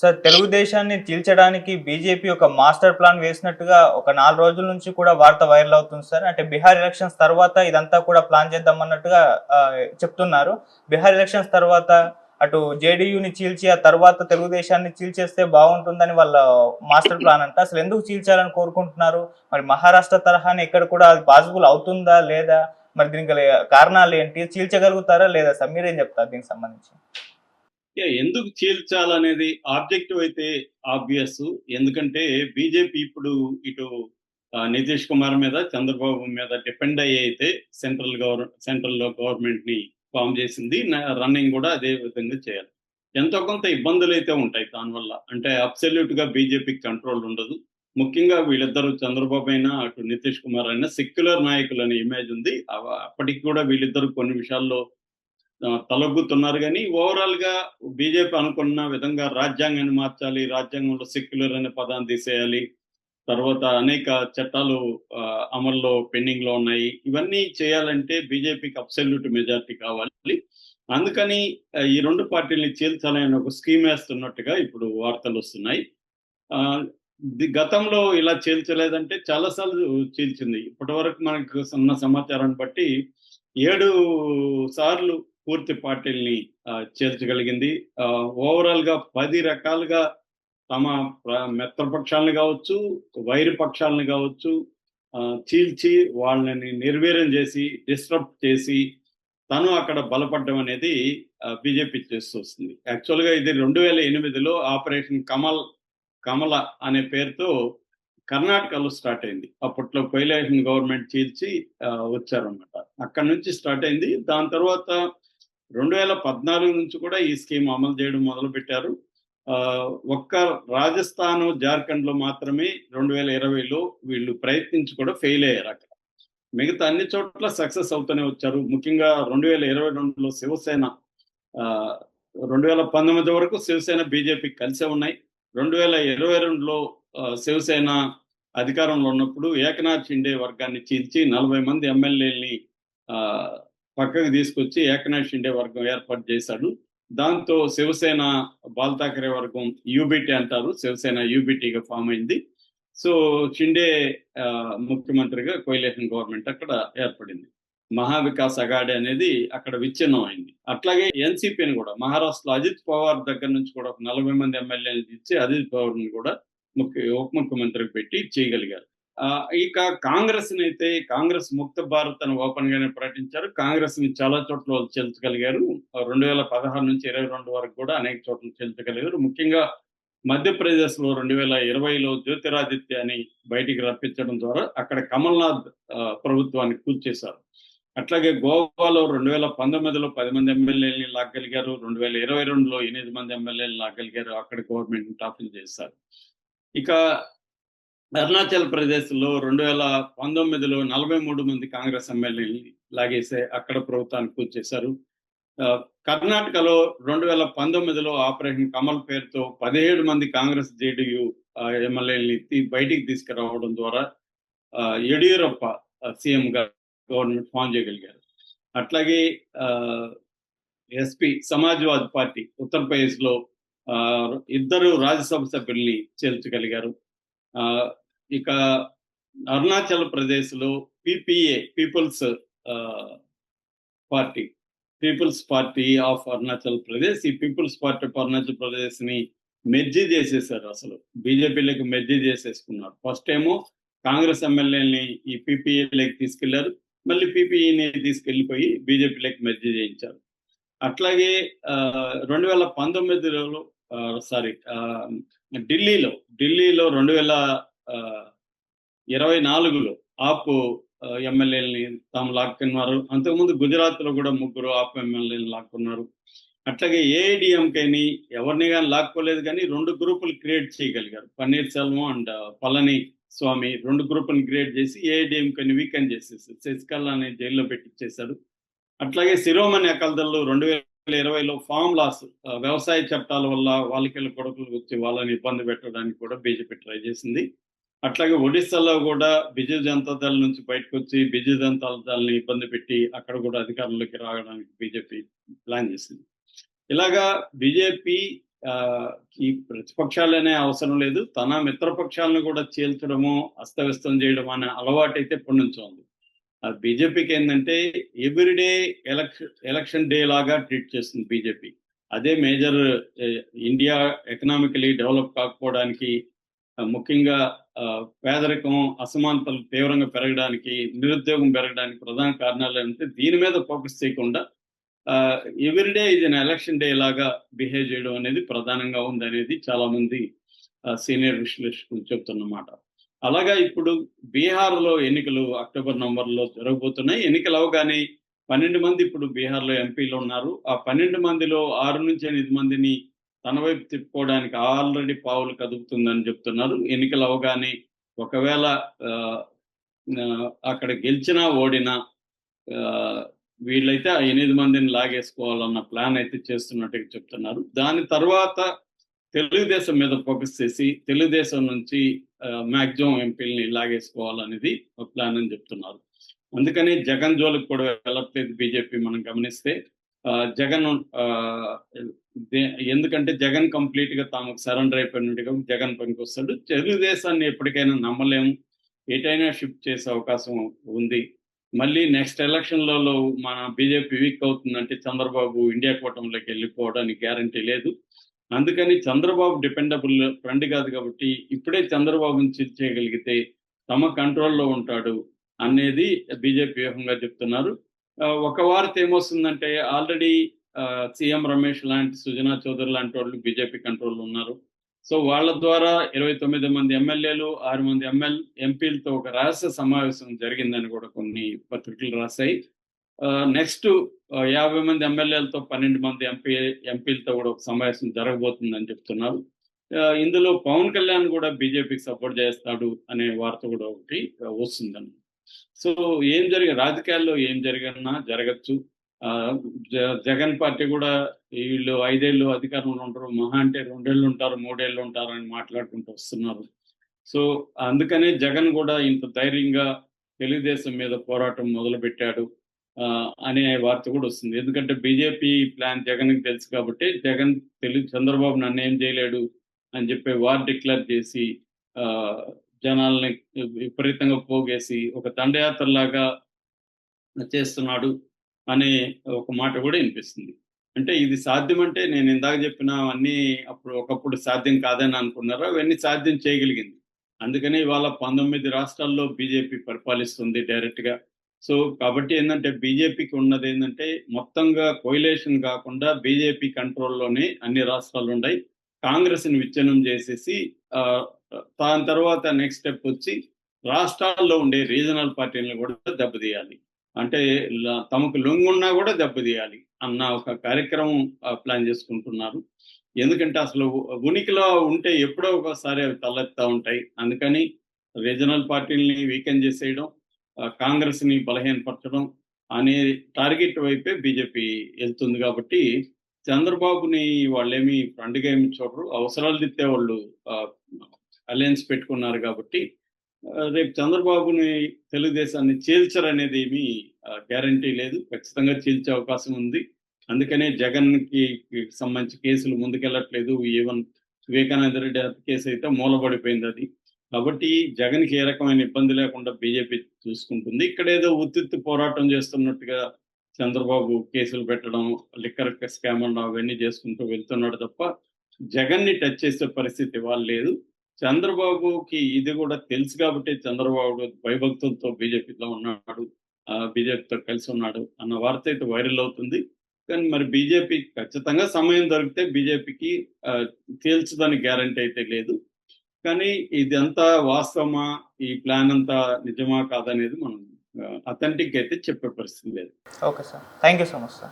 Sir తెలుగుదేశాన్ని చీల్చడానికి BJP ఒక మాస్టర్ ప్లాన్ వేసినట్టుగా ఒక నాలుగు రోజుల నుంచి కూడా వార్త వైరల్ అవుతుంది సార్. అంటే బీహార్ ఎలక్షన్స్ తర్వాత ఇదంతా కూడా ప్లాన్ చేద్దాం అన్నట్టుగా చెప్తున్నారు. బీహార్ ఎలక్షన్స్ తర్వాత అటు జేడీయూని చీల్చి ఆ తర్వాత తెలుగుదేశాన్ని చీల్చేస్తే బాగుంటుందని వాళ్ళ మాస్టర్ ప్లాన్ అంట. అసలు ఎందుకు చీల్చాలని కోరుకుంటున్నారు? మరి మహారాష్ట్ర తరహాని ఇక్కడ కూడా అది పాసిబుల్ అవుతుందా లేదా? మరి దీనికి కారణాలు ఏంటి? చీల్చగలుగుతారా లేదా? సార్ మీరేం చెప్తారు దీనికి సంబంధించి? ఎందుకు చీల్చాలనేది ఆబ్జెక్టివ్ అయితే ఆబ్వియస్. ఎందుకంటే బీజేపీ ఇప్పుడు ఇటు నితీష్ కుమార్ మీద చంద్రబాబు మీద డిపెండ్ అయ్యి అయితే సెంట్రల్ గవర్ సెంట్రల్లో గవర్నమెంట్ని ఫామ్ చేసింది. రన్నింగ్ కూడా అదే విధంగా చేయాలి. ఎంతో కొంత ఇబ్బందులు అయితే ఉంటాయి దానివల్ల. అంటే అబ్సల్యూట్గా బీజేపీకి కంట్రోల్ ఉండదు. ముఖ్యంగా వీళ్ళిద్దరూ చంద్రబాబు అయినా అటు నితీష్ కుమార్ అయినా సెక్యులర్ నాయకులు అనే ఇమేజ్ ఉంది. అప్పటికి కూడా వీళ్ళిద్దరు కొన్ని విషయాల్లో తలొగ్గుతున్నారు కానీ ఓవరాల్గా బీజేపీ అనుకున్న విధంగా రాజ్యాంగాన్ని మార్చాలి రాజ్యాంగంలో సెక్యులర్ అనే పదాన్ని తీసేయాలి తర్వాత అనేక చట్టాలు అమల్లో పెండింగ్లో ఉన్నాయి. ఇవన్నీ చేయాలంటే బీజేపీకి అబ్సల్యూట్ మెజారిటీ కావాలి. అందుకని ఈ రెండు పార్టీల్ని చీల్చాలని ఒక స్కీమ్ వేస్తున్నట్టుగా ఇప్పుడు వార్తలు వస్తున్నాయి. ఆ, గతంలో ఇలా చీల్చలేదంటే చాలాసార్లు చీల్చింది. ఇప్పటి వరకు మనకు ఉన్న సమాచారాన్ని బట్టి ఏడు సార్లు పూర్తి పార్టీల్ని చేర్చగలిగింది. ఓవరాల్గా పది రకాలుగా తమ మిత్రపక్షాలను కావచ్చు వైరు పక్షాలను కావచ్చు చీల్చి వాళ్ళని నిర్వీర్యం చేసి డిస్టర్బ్ చేసి తను అక్కడ బలపడడం అనేది బీజేపీ చేస్తూ వస్తుంది. యాక్చువల్గా ఇది రెండు వేల ఎనిమిదిలో ఆపరేషన్ కమల్ కమల అనే పేరుతో కర్ణాటకలో స్టార్ట్ అయింది. అప్పట్లో కొయిలేషన్ గవర్నమెంట్ చీల్చి వచ్చారనమాట వచ్చారన్నమాట. అక్కడ నుంచి స్టార్ట్ అయింది. దాని తర్వాత రెండు వేల పద్నాలుగు నుంచి కూడా ఈ స్కీమ్ అమలు చేయడం మొదలు పెట్టారు ఆ, ఒక్క రాజస్థాన్ జార్ఖండ్లో మాత్రమే రెండు వేల ఇరవైలో వీళ్ళు ప్రయత్నించి కూడా ఫెయిల్ అయ్యారు అక్కడ. మిగతా అన్ని చోట్ల సక్సెస్ అవుతూనే వచ్చారు. ముఖ్యంగా రెండు వేల ఇరవై రెండులో శివసేన ఆ, రెండు వేల పంతొమ్మిది వరకు శివసేన బీజేపీ కలిసే ఉన్నాయి. రెండు వేల ఇరవై రెండులో శివసేన అధికారంలో ఉన్నప్పుడు ఏకనాథ్ షిండే వర్గాన్ని చీల్చి నలభై మంది ఎమ్మెల్యేని పక్కకు తీసుకొచ్చి ఏకనాథ్ షిండే వర్గం ఏర్పాటు చేశాడు. దాంతో శివసేన బాల్తాకరే వర్గం యూబిటీ అంటారు. శివసేన యూబిటీగా ఫామ్ అయింది. సో షిండే ఆ, ముఖ్యమంత్రిగా కోయిలేషన్ గవర్నమెంట్ అక్కడ ఏర్పడింది. మహావికాస్ అగాడి అనేది అక్కడ విచ్ఛిన్నం అయింది. అట్లాగే ఎన్సీపీని కూడా మహారాష్ట్రలో అజిత్ పవార్ దగ్గర నుంచి కూడా ఒక నలభై మంది ఎమ్మెల్యేలు ఇచ్చి అజిత్ పవార్ని కూడా ముఖ్య ఉప ముఖ్యమంత్రికి పెట్టి చేయగలిగారు. ఇక కాంగ్రెస్ అయితే కాంగ్రెస్ ముక్త భారత్ అని ఓపెన్ గానే ప్రకటించారు. కాంగ్రెస్ని చాలా చోట్ల వాళ్ళు చెల్చగలిగారు. రెండు వేల పదహారు నుంచి ఇరవై రెండు వరకు కూడా అనేక చోట్ల చెల్చగలిగారు. ముఖ్యంగా మధ్యప్రదేశ్లో రెండు వేల ఇరవైలో జ్యోతిరాదిత్య అని బయటికి రప్పించడం ద్వారా అక్కడ కమల్నాథ్ ఆ, ప్రభుత్వాన్ని కూల్చేశారు. అట్లాగే గోవాలో రెండు వేల పంతొమ్మిదిలో పది మంది ఎమ్మెల్యేలని లాగలిగారు. రెండు వేల ఇరవై రెండులో ఎనిమిది మంది ఎమ్మెల్యేలు లాగలిగారు. అక్కడ గవర్నమెంట్ టాపిల్ చేశారు. ఇక అరుణాచల్ ప్రదేశ్లో రెండు వేల పంతొమ్మిదిలో నలభై మూడు మంది కాంగ్రెస్ ఎమ్మెల్యేని లాగేసే అక్కడ ప్రభుత్వానికి కూర్చేశారు ఆ, కర్ణాటకలో రెండు వేల పంతొమ్మిదిలో ఆపరేషన్ కమల్ పేరుతో పదిహేడు మంది కాంగ్రెస్ జేడీయూ ఎమ్మెల్యేలని బయటికి తీసుకురావడం ద్వారా ఆ, యడియూరప్ప సీఎం గా గవర్నమెంట్ ఫామ్ చేయగలిగారు. అట్లాగే ఎస్పి సమాజ్వాద్ పార్టీ ఉత్తరప్రదేశ్లో ఆ, ఇద్దరు రాజ్యసభ సభ్యుల్ని చేర్చగలిగారు. ఆ, ఇక అరుణాచల్ ప్రదేశ్లో PPA People's Party. People's Party of Arunachal Pradesh. ఈ పీపుల్స్ పార్టీ ఆఫ్ అరుణాచల్ ప్రదేశ్ని మెర్జీ చేసేసారు అసలు. బీజేపీలకు మెర్జీ చేసేసుకున్నారు. ఫస్ట్ ఏమో కాంగ్రెస్ ఎమ్మెల్యేని ఈ పీపీఏలోకి తీసుకెళ్ళారు. మళ్ళీ పీపీఈని తీసుకెళ్ళిపోయి బీజేపీలోకి మెర్జీ చేయించారు. అట్లాగే రెండు వేల పంతొమ్మిదిలో సారీ ఢిల్లీలో ఢిల్లీలో రెండు వేల ఇరవై నాలుగులో ఆప్ ఎమ్మెల్యేలని తాము లాక్కున్నారు. అంతకుముందు గుజరాత్లో కూడా ముగ్గురు ఆప్ ఎమ్మెల్యేని లాక్కున్నారు. అట్లాగే ఏఐడిఎంకేని ఎవరిని కానీ లాక్కోలేదు కానీ రెండు గ్రూపులు క్రియేట్ చేయగలిగారు. పన్నీర్ సెల్వం అండ్ పళని స్వామి రెండు గ్రూపులను క్రియేట్ చేసి ఏఐడిఎంకేని వీకెండ్ చేసేసారు. శశికళని జైల్లో పెట్టించేశారు అట్లాగే శిరోమణి అకల్దళ్ళు రెండు వేల ఇరవైలో ఫామ్ లాస్ వ్యవసాయ చట్టాల వల్ల వాళ్ళకి కొడుకులు వచ్చి వాళ్ళని ఇబ్బంది పెట్టడానికి కూడా బీజేపీ ట్రై చేసింది. అట్లాగే ఒడిస్సాలో కూడా బిజు జనతా దళ నుంచి బయటకు వచ్చి బిజు జనతా దళని ఇబ్బంది పెట్టి అక్కడ కూడా అధికారంలోకి రావడానికి బీజేపీ ప్లాన్ చేసింది. ఇలాగా బీజేపీ ఈ ప్రతిపక్షాలనే అవసరం లేదు. తన మిత్రపక్షాలను కూడా చీల్చడము అస్తవ్యస్తం చేయడం అనే అలవాటు అయితే ఎప్పటి నుంచో ఉంది బీజేపీకి ఏంటంటే ఎవ్రీడే ఎలక్షన్ ఎలక్షన్ డే లాగా ట్రీట్ చేస్తుంది బీజేపీ. అదే మేజర్ ఇండియా ఎకనామికలీ డెవలప్ కాకపోవడానికి ముఖ్యంగా పేదరికం అసమానతలు తీవ్రంగా పెరగడానికి నిరుద్యోగం పెరగడానికి ప్రధాన కారణాలు అంటే దీని మీద ఫోకస్ చేయకుండా ఎవ్రీడే ఇది ఎలక్షన్ డే లాగా బిహేవ్ చేయడం అనేది ప్రధానంగా ఉంది అనేది చాలా మంది సీనియర్ విశ్లేషకులు చెప్తున్నమాట. అలాగా ఇప్పుడు బీహార్లో ఎన్నికలు అక్టోబర్ నవంబర్లో జరగబోతున్నాయి. ఎన్నికలు అవగానే పన్నెండు మంది ఇప్పుడు బీహార్లో ఎంపీలు ఉన్నారు. ఆ పన్నెండు మందిలో ఆరు నుంచి ఎనిమిది మందిని తన వైపు తిప్పుకోవడానికి ఆల్రెడీ పావులు కదుపుతుందని చెప్తున్నారు. ఎన్నికలు అవగానే ఒకవేళ అక్కడ గెలిచినా ఓడినా ఆ, వీళ్ళైతే ఆ ఎనిమిది మందిని లాగేసుకోవాలన్న ప్లాన్ అయితే చేస్తున్నట్టుగా చెప్తున్నారు. దాని తర్వాత తెలుగుదేశం మీద ఫోకస్ చేసి తెలుగుదేశం నుంచి మాక్సిమం ఎంపీలని లాగేసుకోవాలనేది ఒక ప్లాన్ అని చెప్తున్నారు. అందుకని జగన్ జోలికి కూడా వెళ్ళట్లేదు బీజేపీ మనం గమనిస్తే. జగన్ ఆ, దే- ఎందుకంటే జగన్ కంప్లీట్గా తాము సరెండర్ అయిపోయినట్టుగా జగన్ పనికి వస్తాడు తెలుగుదేశాన్ని ఎప్పటికైనా నమ్మలేము. ఎటైనా షిఫ్ట్ చేసే అవకాశం ఉంది. మళ్ళీ నెక్స్ట్ ఎలక్షన్లలో మన బీజేపీ వీక్ అవుతుందంటే చంద్రబాబు ఇండియా కూటమిలోకి వెళ్ళిపోవడానికి గ్యారంటీ లేదు. అందుకని చంద్రబాబు డిపెండబుల్ ఫ్రెండ్ కాదు కాబట్టి ఇప్పుడే చంద్రబాబుని చిల్ చేయగలిగితే తమ కంట్రోల్లో ఉంటాడు అనేది బీజేపీ వ్యూహంగా చెప్తున్నారు. ఒక వార్త ఏమొస్తుందంటే ఆల్రెడీ సీఎం రమేష్ లాంటి సుజనా చౌదరి లాంటి వాళ్ళు బీజేపీ కంట్రోల్లో ఉన్నారు. సో వాళ్ళ ద్వారా ఇరవై తొమ్మిది మంది ఎమ్మెల్యేలు ఆరు మంది ఎమ్మెల్ ఎంపీలతో ఒక రహస్య సమావేశం జరిగిందని కూడా కొన్ని పత్రికలు రాశాయి. నెక్స్ట్ యాభై మంది ఎమ్మెల్యేలతో పన్నెండు మంది ఎంపీ ఎంపీలతో కూడా ఒక సమావేశం జరగబోతుందని చెప్తున్నారు. ఇందులో పవన్ కళ్యాణ్ కూడా బీజేపీకి సపోర్ట్ చేస్తాడు అనే వార్త కూడా ఒకటి ఆ, సో ఏం జరిగిన రాజకీయాల్లో ఏం జరిగినా జరగచ్చు. ఆ, జ- జగన్ పార్టీ కూడా వీళ్ళు ఐదేళ్ళు అధికారంలో ఉంటారు మహా అంటే రెండేళ్ళు ఉంటారు మూడేళ్ళు ఉంటారు అని మాట్లాడుకుంటూ వస్తున్నారు. సో అందుకనే జగన్ కూడా ఇంత ధైర్యంగా తెలుగుదేశం మీద పోరాటం మొదలు పెట్టాడు ఆ, అనే వార్త కూడా వస్తుంది. ఎందుకంటే బీజేపీ ప్లాన్ జగన్కి తెలుసు కాబట్టి జగన్ తెలుగు చంద్రబాబు నన్ను ఏం చేయలేడు అని చెప్పి వార్ డిక్లేర్ చేసి ఆ, జనాల్ని విపరీతంగా పోగేసి ఒక దండయాత్ర లాగా చేస్తున్నాడు అనే ఒక మాట కూడా వినిపిస్తుంది. అంటే ఇది సాధ్యం అంటే నేను ఇందాక చెప్పిన అన్ని అప్పుడు ఒకప్పుడు సాధ్యం కాదని అనుకున్నారు? అవన్నీ సాధ్యం చేయగలిగింది. అందుకని ఇవాళ పంతొమ్మిది రాష్ట్రాల్లో బీజేపీ పరిపాలిస్తుంది డైరెక్ట్గా సో కాబట్టి ఏంటంటే బీజేపీకి ఉన్నది ఏంటంటే మొత్తంగా కోయిలేషన్ కాకుండా బీజేపీ కంట్రోల్లోనే అన్ని రాష్ట్రాలు ఉన్నాయి కాంగ్రెస్ని విచ్ఛిన్నం చేసేసి దాని తర్వాత నెక్స్ట్ స్టెప్ వచ్చి రాష్ట్రాల్లో ఉండే రీజనల్ పార్టీలను కూడా దెబ్బతీయాలి. అంటే తమకు లొంగున్నా కూడా దెబ్బతీయాలి అన్న ఒక కార్యక్రమం ప్లాన్ చేసుకుంటున్నారు. ఎందుకంటే అసలు ఉనికిలో ఉంటే ఎప్పుడో ఒకసారి అవి తలెత్తా ఉంటాయి. అందుకని రీజనల్ పార్టీలని వీకెండ్ చేసేయడం కాంగ్రెస్ని కాంగ్రెస్ని బలహీనపరచడం అనే టార్గెట్ వైపే బీజేపీ వెళ్తుంది కాబట్టి చంద్రబాబుని వాళ్ళేమి ఫ్రంట్గా ఏమి చూడరు. అవసరాలు తిత్తే వాళ్ళు అలయన్స్ పెట్టుకున్నారు కాబట్టి రేపు చంద్రబాబుని తెలుగుదేశాన్ని చీల్చరనేది ఏమీ గ్యారంటీ లేదు. ఖచ్చితంగా చీల్చే అవకాశం ఉంది. అందుకనే జగన్కి సంబంధించి కేసులు ముందుకెళ్ళట్లేదు. ఈవెన్ వివేకానంద రెడ్డి కేసు అయితే మూలబడిపోయింది అది. కాబట్టి జగన్కి ఏ రకమైన ఇబ్బంది లేకుండా బీజేపీ చూసుకుంటుంది. ఇక్కడ ఏదో ఉత్తిత్తి పోరాటం చేస్తున్నట్టుగా చంద్రబాబు కేసులు పెట్టడం లిక్కర్ స్కామ్ అవన్నీ చేసుకుంటూ వెళ్తున్నాడు తప్ప జగన్ని టచ్ చేసే పరిస్థితి వాళ్ళు లేదు. చంద్రబాబుకి ఇది కూడా తెలుసు కాబట్టి చంద్రబాబు భయభక్తులతో బీజేపీలో ఉన్నాడు ఆ బీజేపీతో కలిసి ఉన్నాడు అన్న వార్త అయితే వైరల్ అవుతుంది. కానీ మరి బీజేపీ ఖచ్చితంగా సమయం దొరికితే బీజేపీకి తేల్చదని గ్యారంటీ అయితే లేదు. కానీ ఇదంతా వాస్తవమా? ఈ ప్లాన్ అంతా నిజమా కాదనేది మనం అథెంటిక్ అయితే చెప్పే పరిస్థితి లేదు. Okay sir. Thank you so much sir.